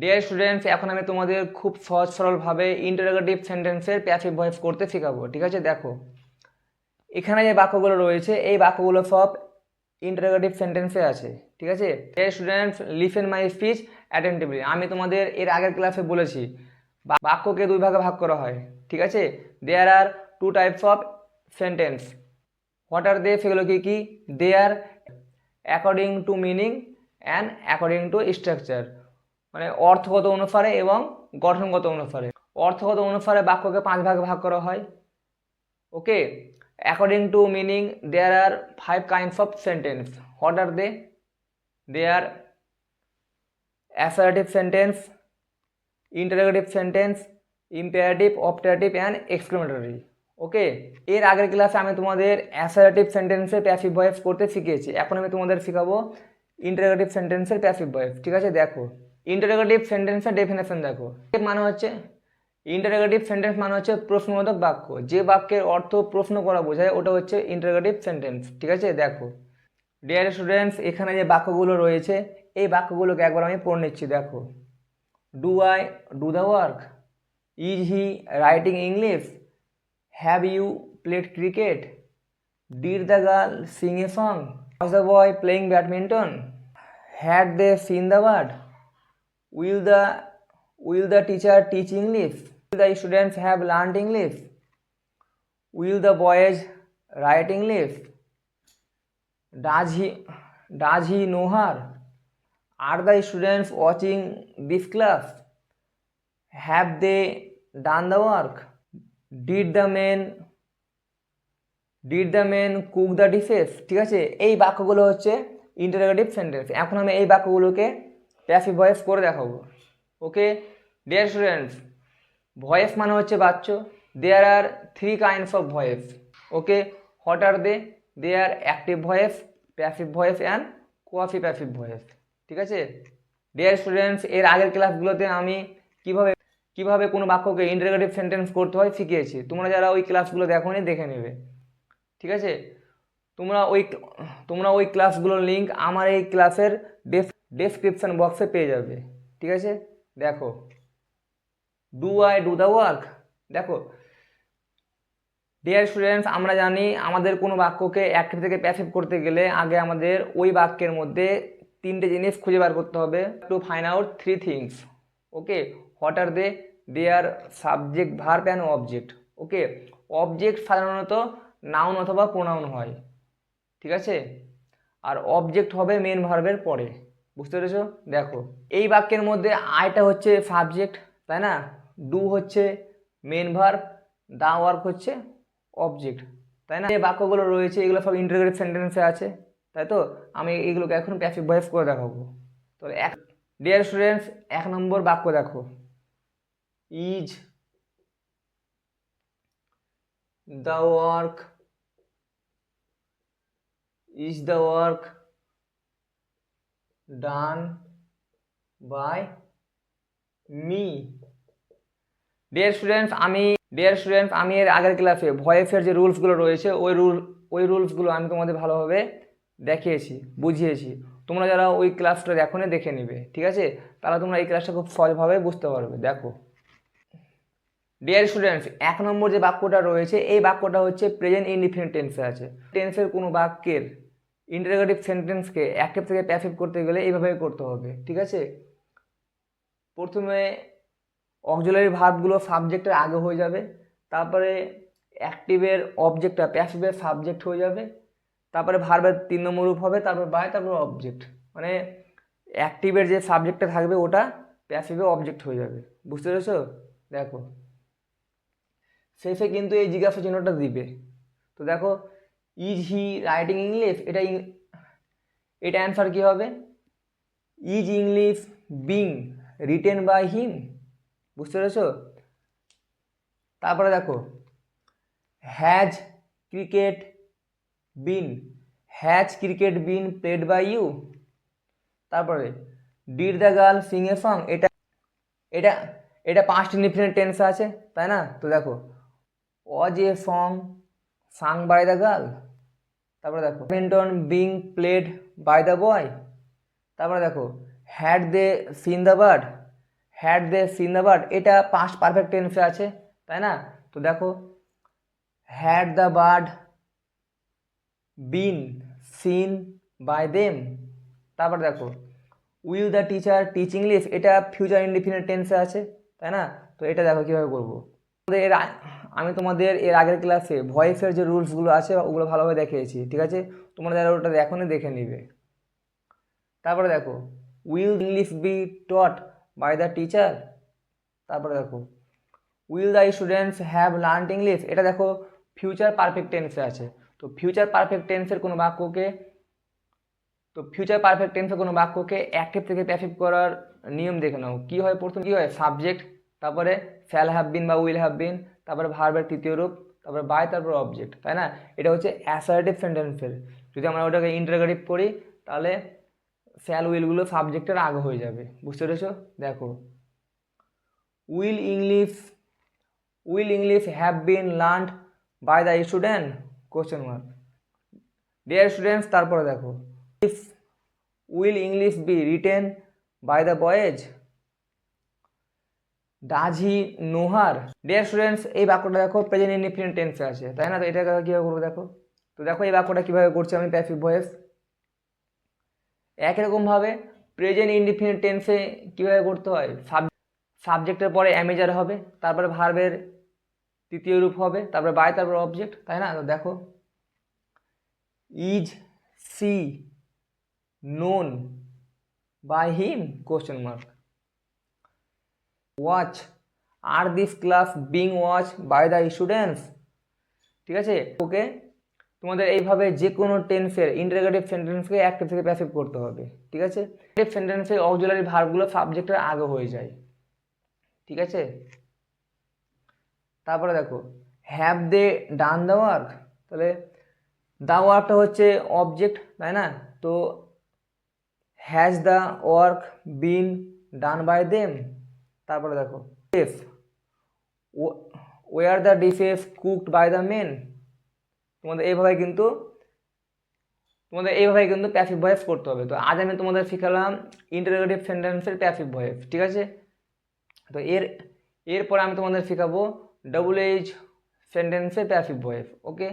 Dear students এখন আমি তোমাদের খুব সহজ সরলভাবে ইন্টারোগেটিভ সেন্টেন্সের প্যাসিভ ভয়েস করতে শেখাবো, ঠিক আছে? দেখো। এখানে যে বাক্যগুলো রয়েছে, এই বাক্যগুলো সব ইন্টারোগেটিভ সেন্টেন্সে আছে, ঠিক আছে? Dear students listen my speech attentively আমি তোমাদের এর আগের ক্লাসে বলেছি বাক্যকে দুই ভাগে ভাগ করা হয়, ঠিক আছে? There are two types of sentence what are they সেগুলো কি কি? They are according to meaning and according to structure মানে অর্থগত অনুসারে এবং গঠনগত অনুসারে। অর্থগত অনুসারে বাক্যকে পাঁচ ভাগে ভাগ করা হয়। Okay? According to meaning there are five kinds of sentence what are they they are assertive sentence interrogative sentence imperative optative and exclamatory okay? এর আগের ক্লাসে আমি তোমাদের অ্যাসারেটিভ সেন্টেন্সের প্যাসিভ ভয়েস করতে শিখিয়েছি। এখন আমি তোমাদের শেখাবো ইন্টারোগেটিভ সেন্টেন্সের প্যাসিভ ভয়েস ঠিক আছে? দেখো। ইন্টারোগেটিভ সেন্টেন্সের ডেফিনেশন দেখো। মানে হচ্ছে ইন্টারোগেটিভ সেন্টেন্স মানে হচ্ছে প্রশ্নবোধক বাক্য। যে বাক্যের অর্থ প্রশ্ন করা বোঝায়, ওটা হচ্ছে ইন্টারোগেটিভ সেন্টেন্স ঠিক আছে? দেখো ডিয়ার স্টুডেন্টস এখানে যে বাক্যগুলো রয়েছে, এই বাক্যগুলোকে একবার আমি পড়ে নিচ্ছি, দেখো। Do I do the work is he writing English have you played cricket did the girl sing a song was the boy playing badminton had they seen the bird will the will the teacher teach English will the students have learned English will the boys write English does he does he know her are the students watching this class have they done the work did the men did the men cook the dishes ঠিক আছে? এই বাক্যগুলো হচ্ছে interrogative sentence এখন আমি এই বাক্যগুলোকে passive voice করে দেখাবো। ওকে ডিয়ার স্টুডেন্টস ভয়েস মানে হচ্ছে বাচ্চ। There are three kinds of voice okay what are they they are active voice passive voice and quasi passive voice ঠিক আছে? ডিয়ার স্টুডেন্টস এর আগের ক্লাসগুলোতে আমি কীভাবে কীভাবে কোনো বাক্যকে ইন্টারোগেটিভ সেন্টেন্স করতে হয় শিখিয়েছি। তোমরা যারা ওই ক্লাসগুলো দেখো দেখে নেবে। ঠিক আছে? তোমরা ওই তোমরা ওই ক্লাসগুলোর লিঙ্ক আমার এই ক্লাসের ডেসক্রিপশন বক্সে পেয়ে যাবে। ঠিক আছে? দেখো। Do I do the work দেখো। ডিয়ার স্টুডেন্টস আমরা জানি আমাদের কোনো বাক্যকে অ্যাক্টিভ থেকে প্যাসিভ করতে গেলে আগে আমাদের ওই বাক্যের মধ্যে তিনটে জিনিস খুঁজে বার করতে হবে। To find out three things okay? What are they they are subject verb and object okay? Object সাধারণত নাউন অথবা প্রোনাউন হয়। ঠিক আছে? আর অবজেক্ট হবে মেন ভার্বের পরে। বুঝতে পেরেছ? দেখো, এই বাক্যের মধ্যে আইটা হচ্ছে সাবজেক্ট তাই না? ডু হচ্ছে মেন ভার্ব দা ওয়ার্ক হচ্ছে অবজেক্ট তাই না? যে বাক্যগুলো রয়েছে, এগুলো সব ইন্টারগ্রেটিভ সেন্টেন্সে আছে, তাই তো? আমি এগুলোকে এখন প্যাসিভ ভয়েস করে দেখাবো। তো এক ডিয়ার স্টুডেন্টস এক নম্বর বাক্য দেখো। Is the work is the work done by me dear students আমি ডিয়ার স্টুডেন্টস আমি এর আগের ক্লাসে ভয়েসের যে রুলসগুলো রয়েছে, ওই রুল ওই রুলসগুলো আমি তোমাদের ভালোভাবে দেখিয়েছি, বুঝিয়েছি। তোমরা যারা ওই ক্লাসটা দেখো দেখে নিবে, ঠিক আছে? তাহলে তোমরা এই ক্লাসটা খুব সহজভাবে বুঝতে পারবে, দেখো। ডিয়ার স্টুডেন্টস এক নম্বর যে বাক্যটা রয়েছে, এই বাক্যটা হচ্ছে প্রেজেন্ট ইনডিফিনিট টেন্সে আছে। টেন্সের কোনো বাক্যের ইন্টারোগেটিভ সেন্টেন্সকে অ্যাক্টিভ থেকে প্যাসিভ করতে গেলে এইভাবে করতে হবে, ঠিক আছে? প্রথমে অক্সিলারি ভার্বগুলো সাবজেক্টের আগে হয়ে যাবে, তারপরে অ্যাক্টিভের অবজেক্টটা প্যাসিভের সাবজেক্ট হয়ে যাবে, তারপরে ভার্বের তিন নম্বর রূপ হবে, তারপর বাই তারপর অবজেক্ট মানে অ্যাক্টিভের যে সাবজেক্টটা থাকবে ওটা প্যাসিভে অবজেক্ট হয়ে যাবে, বুঝতে পেরেছ? দেখো, শেষে কিন্তু এই জিজ্ঞাসা চিহ্নটা দিবে, তো দেখো ইজ হি রাইটিং ইংলিশ এটা এটা অ্যান্সার কী হবে? Is English being written by him বুঝতে পেরেছ? তারপরে দেখো has cricket been has cricket been played by you তারপরে did the girl sing a song এটা এটা এটা পাঁচটি ডিফারেন্ট টেন্স আছে, তাই না? তো দেখো was a song sung by the girl তারপরে দেখো badminton being played by the boy তারপরে দেখো had they seen the bird had they seen the bird এটা পাস্ট পারফেক্ট টেন্সে আছে, তাই না? তো দেখো had the bird been seen by them তারপর দেখো will the teacher teach English এটা ফিউচার ইনডিফিনিট টেন্সে আছে, তাই না? তো এটা দেখো কীভাবে করব? তোমাদের এর আমি তোমাদের এর আগের ক্লাসে ভয়েসের যে রুলসগুলো আছে, ওগুলো ভালোভাবে দেখিয়েছি, ঠিক আছে? তোমরা যারা ওটা এখনই দেখে নিবে। তারপরে দেখো will English be taught by the teacher তারপরে দেখো will the students have learn English এটা দেখো ফিউচার পারফেক্ট টেন্সে আছে। তো ফিউচার পারফেক্ট টেন্সের কোনো বাক্যকে, তো ফিউচার পারফেক্ট টেন্সের কোনো বাক্যকে অ্যাক্টিভ থেকে প্যাসিভ করার নিয়ম দেখে নাও। কী হয় প্রথম? কী হয়? সাবজেক্ট তারপরে শ্যাল হ্যাভ বিন বা উইল হ্যাভ বিন তারপরে ভার্বের তৃতীয় রূপ, তারপরে বাই তারপরে অবজেক্ট তাই না? এটা হচ্ছে অ্যাসার্টিভ সেন্টেন্সের যদি আমরা ওটাকে ইন্টারগেটিভ করি, তাহলে শ্যাল উইলগুলো সাবজেক্টের আগে হয়ে যাবে, বুঝতে পেরেছ? দেখো will English will English have been learned by the student question mark dear students তারপরে দেখো if will English be written by the boys he know her. Dear students এই বাক্যটা দেখো প্রেজেন্ট ইনডিফিনিট টেন্সে আছে। তাই না? তো এটা কীভাবে করব দেখো? তো দেখো, এই বাক্যটা কীভাবে করছি আমি? প্যাসিভ ভয়েস একই রকমভাবে প্রেজেন্ট ইনডিফিনিট টেন্সে কীভাবে করতে হয়? সাব সাবজেক্টের পরে অ্যামেজার হবে, তারপরে ভার্বের তৃতীয় রূপ হবে, তারপরে বাই তারপরে অবজেক্ট তাই না? তো দেখো is she known by him question mark watch are this class being watch by the students ঠিক আছে? ওকে? তোমাদের এইভাবে যে কোনো টেন্সের ইন্টারগেটিভ সেন্টেন্সকে অ্যাক্টিভ থেকে প্যাসিভ করতে হবে, ঠিক আছে? সেন্টেন্সে অক্সিলারি ভার্বগুলো সাবজেক্টের আগে হয়ে যায়, ঠিক আছে? তারপরে দেখো have they done the work তাহলে দ্য ওয়ার্কটা হচ্ছে অবজেক্ট তাই না? তো has the work been done by them তারপরে দেখো if were the dishes cooked by the men তোমাদের এইভাবে কিন্তু, তোমাদের এইভাবে কিন্তু প্যাসিভ ভয়েস করতে হবে। তো আজ আমি তোমাদের শিখালাম ইন্টারোগেটিভ সেন্টেন্সের প্যাসিভ ভয়েস ঠিক আছে? তো এর, এরপর আমি তোমাদের শেখাবো ডবল এইচ সেন্টেন্সের প্যাসিভ ভয়েস ওকে